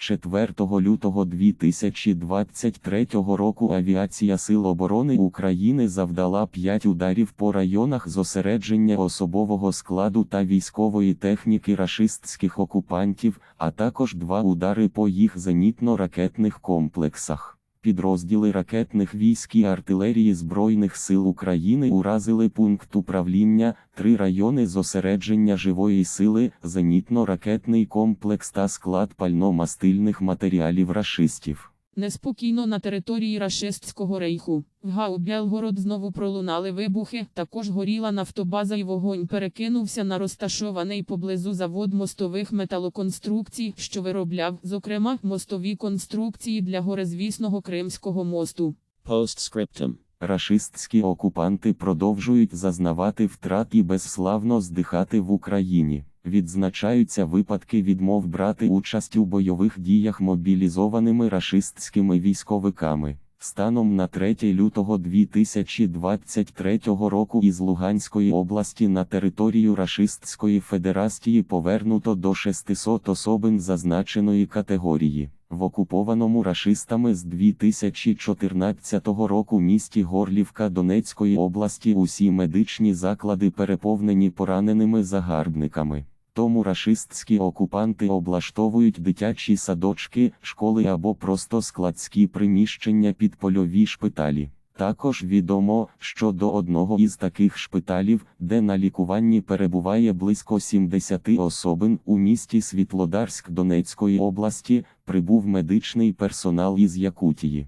4 лютого 2023 року Авіація Сил оборони України завдала 5 ударів по районах зосередження особового складу та військової техніки рашистських окупантів, а також два удари по їх зенітно-ракетних комплексах. Підрозділи ракетних військ і артилерії Збройних сил України уразили пункт управління, три райони зосередження живої сили, зенітно-ракетний комплекс та склад пально-мастильних матеріалів рашистів. Неспокійно на території рашистського рейху. В Гау Белгород знову пролунали вибухи, також горіла нафтобаза і вогонь перекинувся на розташований поблизу завод мостових металоконструкцій, що виробляв, зокрема, мостові конструкції для горизвісного Кримського мосту. Postscriptum. Рашистські окупанти продовжують зазнавати втрат і безславно здихати в Україні. Відзначаються випадки відмов брати участь у бойових діях мобілізованими рашистськими військовиками. Станом на 3 лютого 2023 року із Луганської області на територію Рашистської Федерації повернуто до 600 особин зазначеної категорії. В окупованому рашистами з 2014 року місті Горлівка Донецької області усі медичні заклади переповнені пораненими загарбниками. Тому рашистські окупанти облаштовують дитячі садочки, школи або просто складські приміщення під польові шпиталі. Також відомо, що до одного із таких шпиталів, де на лікуванні перебуває близько 70 особин у місті Світлодарськ Донецької області, прибув медичний персонал із Якутії.